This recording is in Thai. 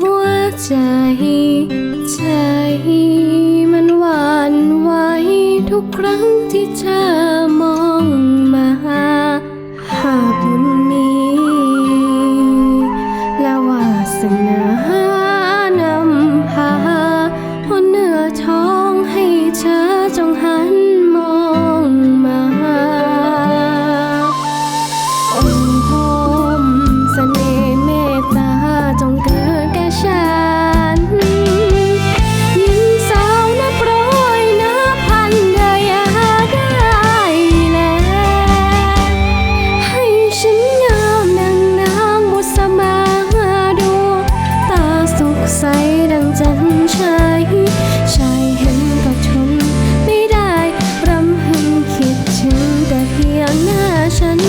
หัวใจ ใจมันหวั่นไหวทุกครั้งที่เธอ ดังจันชัยชายเห็นก็ทนไม่ได้รำพึงคิดถึงแต่เพียงหน้าฉัน